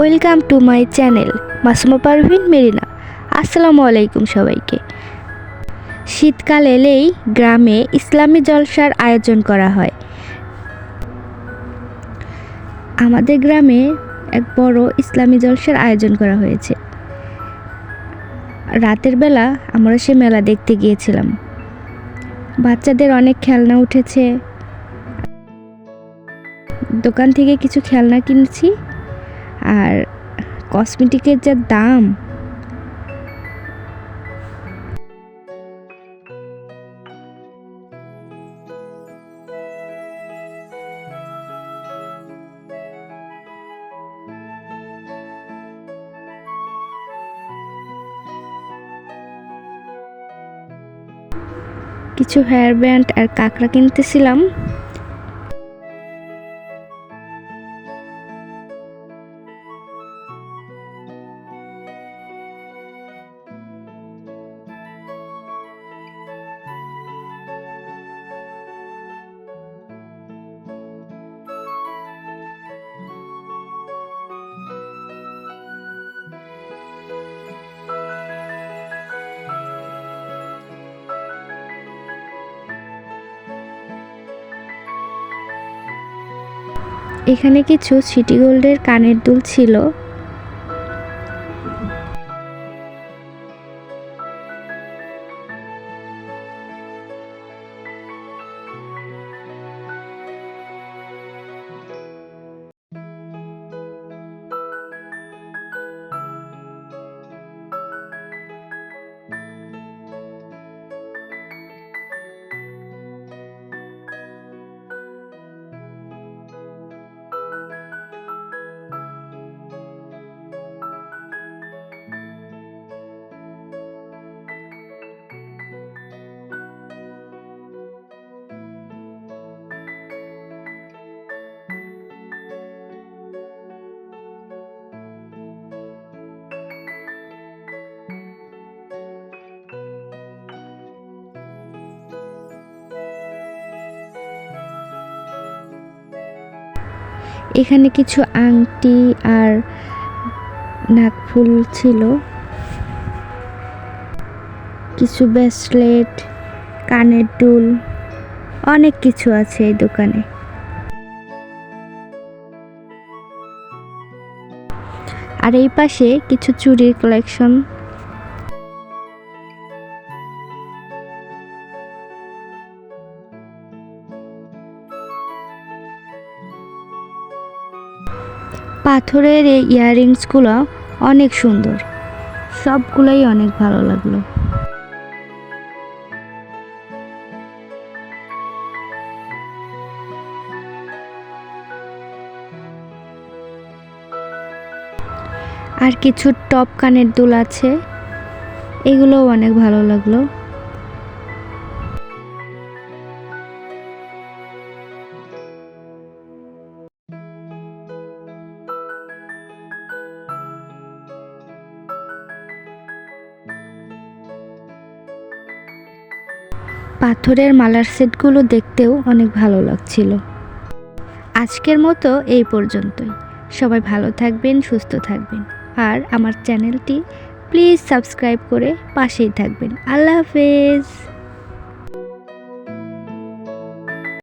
Welcome to my channel Masuma Parvin Marina. আসসালামু আলাইকুম সবাইকে। শীতকাল এলেই গ্রামে ইসলামী জলসার আয়োজন করা হয়। আমাদের গ্রামে এক বড় ইসলামী জলসার আয়োজন করা হয়েছে। রাতের বেলা আমরা সে মেলা দেখতে গিয়েছিলাম। বাচ্চাদের অনেক খেলনা উঠেছে। দোকান থেকে কিছু খেলনা কিনেছি। আর কসমেটিকের যা দাম। কিছু হেয়ার ব্যান্ড আর কাঁকড়া কিনতেছিলাম। এখানে কিছু সিটি গোল্ডের কানের দুল ছিল। এখানে কিছু আংটি আর নাকফুল ছিল। কিছু ব্রেসলেট কানের দুল, অনেক কিছু আছে এই দোকানে। আর এই পাশে কিছু চুরির কালেকশন পাথরের এই ইয়াররিংসগুলো অনেক সুন্দর। সবগুলোই অনেক ভালো লাগল। আর কিছু টপ কানের দুল আছে। এগুলোও অনেক ভালো লাগল। পাথরের মালার সেটগুলো দেখতেও অনেক ভালো লাগছিল। আজকের মতো এই পর্যন্তই। সবাই ভালো থাকবেন, সুস্থ থাকবেন। আর আমার চ্যানেলটি প্লিজ সাবস্ক্রাইব করে পাশেই থাকবেন। আল্লাহ হাফেজ।